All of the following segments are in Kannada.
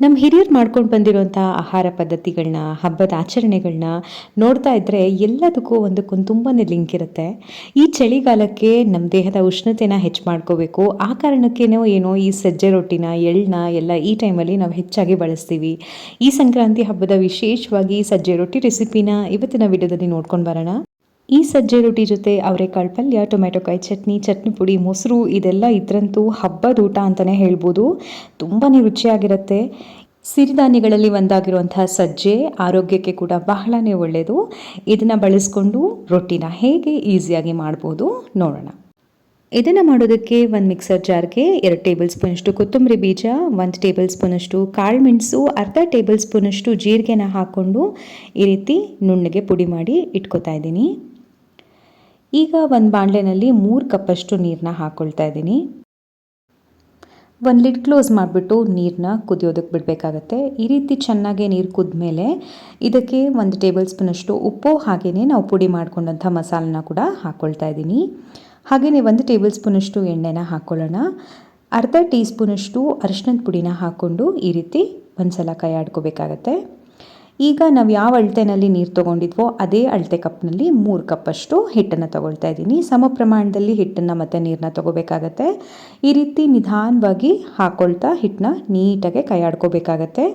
ನಮ್ಮ ಹಿರಿಯರು ಮಾಡ್ಕೊಂಡು ಬಂದಿರುವಂಥ ಆಹಾರ ಪದ್ಧತಿಗಳನ್ನ ಹಬ್ಬದ ಆಚರಣೆಗಳನ್ನ ನೋಡ್ತಾ ಇದ್ದರೆ ಎಲ್ಲದಕ್ಕೂ ಒಂದಕ್ಕೊಂದು ತುಂಬಾ ಲಿಂಕ್ ಇರುತ್ತೆ. ಈ ಚಳಿಗಾಲಕ್ಕೆ ನಮ್ಮ ದೇಹದ ಉಷ್ಣತೆನ ಹೆಚ್ಚು ಮಾಡ್ಕೋಬೇಕು. ಆ ಕಾರಣಕ್ಕೇನೋ ಏನೋ ಈ ಸಜ್ಜೆ ರೊಟ್ಟಿನ ಎಳ್ಳನ್ನ ಎಲ್ಲ ಈ ಟೈಮಲ್ಲಿ ನಾವು ಹೆಚ್ಚಾಗಿ ಬಳಸ್ತೀವಿ. ಈ ಸಂಕ್ರಾಂತಿ ಹಬ್ಬದ ವಿಶೇಷವಾಗಿ ಸಜ್ಜೆ ರೊಟ್ಟಿ ರೆಸಿಪಿನ ಇವತ್ತಿನ ವಿಡಿಯೋದಲ್ಲಿ ನೋಡ್ಕೊಂಡು ಬರೋಣ. ಈ ಸಜ್ಜೆ ರೊಟ್ಟಿ ಜೊತೆ ಅವರೆಕಾಳು ಪಲ್ಯ ಟೊಮೆಟೊ ಕಾಯಿ ಚಟ್ನಿ ಚಟ್ನಿ ಪುಡಿ, ಮೊಸರು, ಇದೆಲ್ಲ ಇದ್ರಂತೂ ಹಬ್ಬದ ಊಟ ಅಂತಲೇ ಹೇಳ್ಬೋದು. ತುಂಬಾ ರುಚಿಯಾಗಿರುತ್ತೆ. ಸಿರಿಧಾನ್ಯಗಳಲ್ಲಿ ಒಂದಾಗಿರುವಂತಹ ಸಜ್ಜೆ ಆರೋಗ್ಯಕ್ಕೆ ಕೂಡ ಬಹಳನೇ ಒಳ್ಳೆಯದು ಇದನ್ನು ಬಳಸ್ಕೊಂಡು ರೊಟ್ಟಿನ ಹೇಗೆ ಈಸಿಯಾಗಿ ಮಾಡ್ಬೋದು ನೋಡೋಣ. ಇದನ್ನು ಮಾಡೋದಕ್ಕೆ ಒಂದು ಮಿಕ್ಸರ್ ಜಾರ್ಗೆ ಎರಡು ಟೇಬಲ್ ಸ್ಪೂನಷ್ಟು ಕೊತ್ತಂಬರಿ ಬೀಜ, ಒಂದು ಟೇಬಲ್ ಸ್ಪೂನಷ್ಟು ಕಾಳು ಮೆಣಸು, ಅರ್ಧ ಟೇಬಲ್ ಸ್ಪೂನಷ್ಟು ಜೀರಿಗೆನ ಹಾಕ್ಕೊಂಡು ಈ ರೀತಿ ನುಣ್ಣಗೆ ಪುಡಿ ಮಾಡಿ ಇಟ್ಕೋತಾ ಇದ್ದೀನಿ. ಈಗ ಒಂದು ಬಾಣಲೆನಲ್ಲಿ ಮೂರು ಕಪ್ಪಷ್ಟು ನೀರನ್ನ ಹಾಕ್ಕೊಳ್ತಾ ಇದ್ದೀನಿ. ಒಂದು ಲಿಡ್ ಕ್ಲೋಸ್ ಮಾಡಿಬಿಟ್ಟು ನೀರನ್ನ ಕುದಿಯೋದಕ್ಕೆ ಬಿಡಬೇಕಾಗತ್ತೆ. ಈ ರೀತಿ ಚೆನ್ನಾಗಿ ನೀರು ಕುದ್ಮೇಲೆ ಇದಕ್ಕೆ ಒಂದು ಟೇಬಲ್ ಸ್ಪೂನಷ್ಟು ಉಪ್ಪು ಹಾಗೆಯೇ ನಾವು ಪುಡಿ ಮಾಡ್ಕೊಂಡಂಥ ಮಸಾಲನ ಕೂಡ ಹಾಕ್ಕೊಳ್ತಾ ಇದ್ದೀನಿ. ಹಾಗೆಯೇ ಒಂದು ಟೇಬಲ್ ಸ್ಪೂನಷ್ಟು ಎಣ್ಣೆನ ಹಾಕ್ಕೊಳ್ಳೋಣ ಅರ್ಧ ಟೀ ಸ್ಪೂನಷ್ಟು ಅರಿಶಿನದ ಪುಡಿನ ಹಾಕ್ಕೊಂಡು ಈ ರೀತಿ ಒಂದು ಸಲ ಕೈ ಆಡ್ಕೋಬೇಕಾಗತ್ತೆ ಈಗ ನಾವು ಯಾವ ಅಳತೆನಲ್ಲಿ ನೀರು ತೊಗೊಂಡಿದ್ವೋ ಅದೇ ಅಳತೆ ಕಪ್ನಲ್ಲಿ ಮೂರು ಕಪ್ಪಷ್ಟು ಹಿಟ್ಟನ್ನು ತೊಗೊಳ್ತಾ ಇದ್ದೀನಿ. ಸಮ ಪ್ರಮಾಣದಲ್ಲಿ ಹಿಟ್ಟನ್ನು ಮತ್ತು ನೀರನ್ನ ತೊಗೋಬೇಕಾಗತ್ತೆ. ಈ ರೀತಿ ನಿಧಾನವಾಗಿ ಹಾಕ್ಕೊಳ್ತಾ ಹಿಟ್ಟನ್ನ ನೀಟಾಗಿ ಕೈಯಾಡ್ಕೋಬೇಕಾಗತ್ತೆ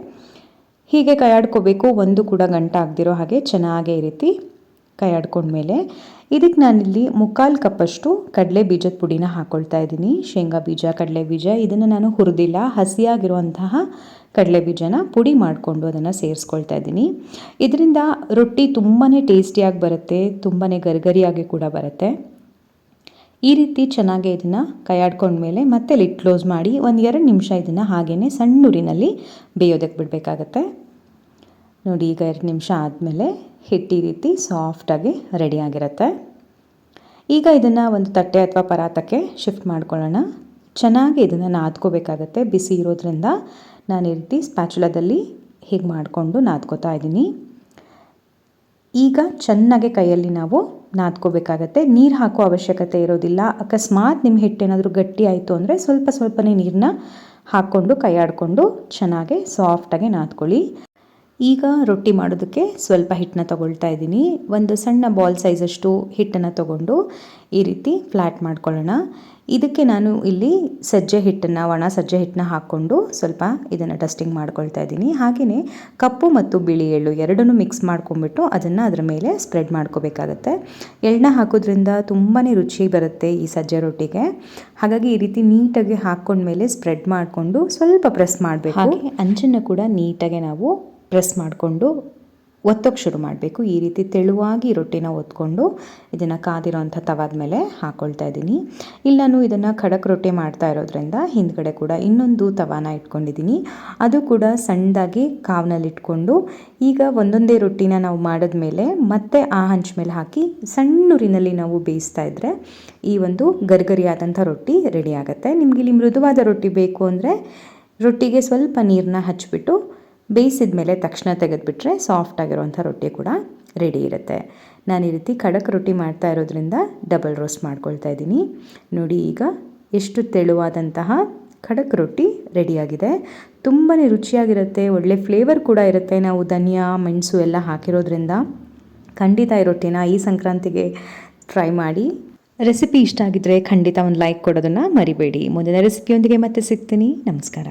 ಹೀಗೆ ಕೈಯಾಡ್ಕೋಬೇಕು ಒಂದು ಕೂಡ ಗಂಟ ಆಗದಿರೋ ಹಾಗೆ ಚೆನ್ನಾಗೇ ಈ ರೀತಿ ಕೈಯಾಡ್ಕೊಂಡ್ಮೇಲೆ ಇದಕ್ಕೆ ನಾನಿಲ್ಲಿ ಮುಕ್ಕಾಲು ಕಪ್ಪಷ್ಟು ಕಡಲೆ ಬೀಜದ ಪುಡಿನ ಹಾಕ್ಕೊಳ್ತಾ ಇದ್ದೀನಿ. ಶೇಂಗಾ ಬೀಜ, ಕಡಲೆ ಬೀಜ ಇದನ್ನು ನಾನು ಹುರಿದಿಲ್ಲ. ಹಸಿಯಾಗಿರುವಂತಹ ಕಡಲೆ ಬೀಜನ ಪುಡಿ ಮಾಡಿಕೊಂಡು ಅದನ್ನು ಸೇರಿಸ್ಕೊಳ್ತಾ ಇದ್ದೀನಿ. ಇದರಿಂದ ರೊಟ್ಟಿ ತುಂಬಾ ಟೇಸ್ಟಿಯಾಗಿ ಬರುತ್ತೆ ತುಂಬಾ ಗರಿಗರಿಯಾಗಿ ಕೂಡ ಬರುತ್ತೆ. ಈ ರೀತಿ ಚೆನ್ನಾಗಿ ಇದನ್ನು ಕೈಯಾಡ್ಕೊಂಡ್ಮೇಲೆ ಮತ್ತೆ ಲಿಟ್ ಕ್ಲೋಸ್ ಮಾಡಿ ಒಂದು ಎರಡು ನಿಮಿಷ ಇದನ್ನು ಹಾಗೇ ಸಣ್ಣೂರಿನಲ್ಲಿ ಬೇಯೋದಕ್ಕೆ ಬಿಡಬೇಕಾಗತ್ತೆ. ನೋಡಿ, ಈಗ ಎರಡು ನಿಮಿಷ ಆದಮೇಲೆ ಹಿಟ್ಟಿ ರೀತಿ ಸಾಫ್ಟಾಗಿ ರೆಡಿಯಾಗಿರುತ್ತೆ ಈಗ ಇದನ್ನು ಒಂದು ತಟ್ಟೆ ಅಥವಾ ಪರಾತಕ್ಕೆ ಶಿಫ್ಟ್ ಮಾಡ್ಕೊಳ್ಳೋಣ. ಚೆನ್ನಾಗಿ ಇದನ್ನು ನಾದ್ಕೋಬೇಕಾಗತ್ತೆ, ಬಿಸಿ ಇರೋದ್ರಿಂದ. ನಾನು ಈ ರೀತಿ ಸ್ಪ್ಯಾಚುಲದಲ್ಲಿ ಹೀಗೆ ಮಾಡಿಕೊಂಡು ನಾದ್ಕೋತಾ ಇದ್ದೀನಿ. ಈಗ ಚೆನ್ನಾಗಿ ಕೈಯಲ್ಲಿ ನಾವು ನಾದ್ಕೋಬೇಕಾಗತ್ತೆ. ನೀರು ಹಾಕೋ ಅವಶ್ಯಕತೆ ಇರೋದಿಲ್ಲ. ಅಕಸ್ಮಾತ್ ನಿಮ್ಮ ಹಿಟ್ಟೇನಾದರೂ ಗಟ್ಟಿ ಆಯಿತು ಅಂದರೆ ಸ್ವಲ್ಪ ಸ್ವಲ್ಪನೇ ನೀರನ್ನ ಹಾಕ್ಕೊಂಡು ಕೈ ಆಡಿಕೊಂಡು ಚೆನ್ನಾಗಿ ಸಾಫ್ಟಾಗಿ ನಾದ್ಕೊಳ್ಳಿ. ಈಗ ರೊಟ್ಟಿ ಮಾಡೋದಕ್ಕೆ ಸ್ವಲ್ಪ ಹಿಟ್ಟನ್ನ ತಗೊಳ್ತಾ ಇದ್ದೀನಿ. ಒಂದು ಸಣ್ಣ ಬಾಲ್ ಸೈಜಷ್ಟು ಹಿಟ್ಟನ್ನು ತೊಗೊಂಡು ಈ ರೀತಿ ಫ್ಲ್ಯಾಟ್ ಮಾಡ್ಕೊಳ್ಳೋಣ. ಇದಕ್ಕೆ ನಾನು ಇಲ್ಲಿ ಸಜ್ಜೆ ಹಿಟ್ಟನ್ನು, ಒಣ ಸಜ್ಜೆ ಹಿಟ್ಟನ್ನ ಹಾಕ್ಕೊಂಡು ಸ್ವಲ್ಪ ಇದನ್ನು ಡಸ್ಟಿಂಗ್ ಮಾಡ್ಕೊಳ್ತಾ ಇದ್ದೀನಿ. ಹಾಗೆಯೇ ಕಪ್ಪು ಮತ್ತು ಬಿಳಿ ಎಳ್ಳು ಎರಡನ್ನೂ ಮಿಕ್ಸ್ ಮಾಡ್ಕೊಂಬಿಟ್ಟು ಅದನ್ನು ಅದರ ಮೇಲೆ ಸ್ಪ್ರೆಡ್ ಮಾಡ್ಕೋಬೇಕಾಗತ್ತೆ. ಎಳ್ಳನ್ನ ಹಾಕೋದ್ರಿಂದ ತುಂಬಾ ರುಚಿ ಬರುತ್ತೆ ಈ ಸಜ್ಜೆ ರೊಟ್ಟಿಗೆ. ಹಾಗಾಗಿ ಈ ರೀತಿ ನೀಟಾಗಿ ಹಾಕ್ಕೊಂಡ್ಮೇಲೆ ಸ್ಪ್ರೆಡ್ ಮಾಡಿಕೊಂಡು ಸ್ವಲ್ಪ ಪ್ರೆಸ್ ಮಾಡಬೇಕು. ಹಾಗೆ ಅಂಚನ್ನು ಕೂಡ ನೀಟಾಗಿ ನಾವು ಪ್ರೆಸ್ ಮಾಡಿಕೊಂಡು ಒತ್ತೋಕ್ಕೆ ಶುರು ಮಾಡಬೇಕು. ಈ ರೀತಿ ತೆಳುವಾಗಿ ರೊಟ್ಟಿನ ಒತ್ಕೊಂಡು ಇದನ್ನು ಕಾದಿರೋಂಥ ತವಾದ ಮೇಲೆ ಹಾಕ್ಕೊಳ್ತಾ ಇದ್ದೀನಿ. ಇಲ್ಲಿ ನಾನು ಇದನ್ನು ಖಡಕ್ ರೊಟ್ಟಿ ಮಾಡ್ತಾ ಇರೋದ್ರಿಂದ ಹಿಂದ್ಗಡೆ ಕೂಡ ಇನ್ನೊಂದು ತವಾನ ಇಟ್ಕೊಂಡಿದ್ದೀನಿ. ಅದು ಕೂಡ ಸಣ್ಣದಾಗಿ ಕಾವ್ನಲ್ಲಿ ಇಟ್ಕೊಂಡು ಈಗ ಒಂದೊಂದೇ ರೊಟ್ಟಿನ ನಾವು ಮಾಡಿದ್ಮೇಲೆ ಮತ್ತೆ ಆ ಹಂಚ ಮೇಲೆ ಹಾಕಿ ಸಣ್ಣೂರಿನಲ್ಲಿ ನಾವು ಬೇಯಿಸ್ತಾ ಇದ್ದರೆ ಈ ಒಂದು ಗರ್ಗರಿಯಾದಂಥ ರೊಟ್ಟಿ ರೆಡಿ ಆಗುತ್ತೆ. ನಿಮಗೆ ಇಲ್ಲಿ ಮೃದುವಾದ ರೊಟ್ಟಿ ಬೇಕು ಅಂದರೆ ರೊಟ್ಟಿಗೆ ಸ್ವಲ್ಪ ನೀರನ್ನ ಹಚ್ಚಿಬಿಟ್ಟು ಬೇಯಿಸಿದ ಮೇಲೆ ತಕ್ಷಣ ತೆಗೆದುಬಿಟ್ರೆ ಸಾಫ್ಟ್ ಆಗಿರುವಂಥ ರೊಟ್ಟಿ ಕೂಡ ರೆಡಿ ಇರುತ್ತೆ. ನಾನು ಈ ರೀತಿ ಖಡಕ್ ರೊಟ್ಟಿ ಮಾಡ್ತಾ ಇರೋದ್ರಿಂದ ಡಬಲ್ ರೋಸ್ಟ್ ಮಾಡ್ಕೊಳ್ತಾ ಇದ್ದೀನಿ. ನೋಡಿ ಈಗ ಎಷ್ಟು ತೆಳುವಾದಂತಹ ಖಡಕ್ ರೊಟ್ಟಿ ರೆಡಿಯಾಗಿದೆ ತುಂಬಾ ರುಚಿಯಾಗಿರುತ್ತೆ, ಒಳ್ಳೆ ಫ್ಲೇವರ್ ಕೂಡ ಇರುತ್ತೆ. ನಾವು ಧನಿಯಾ, ಮೆಣಸು ಎಲ್ಲ ಹಾಕಿರೋದ್ರಿಂದ ಖಂಡಿತ ಈ ರೊಟ್ಟಿನ ಈ ಸಂಕ್ರಾಂತಿಗೆ ಟ್ರೈ ಮಾಡಿ. ರೆಸಿಪಿ ಇಷ್ಟ ಆಗಿದ್ದರೆ ಖಂಡಿತ ಒಂದು ಲೈಕ್ ಕೊಡೋದನ್ನು ಮರಿಬೇಡಿ. ಮುಂದಿನ ರೆಸಿಪಿಯೊಂದಿಗೆ ಮತ್ತೆ ಸಿಗ್ತೀನಿ. ನಮಸ್ಕಾರ.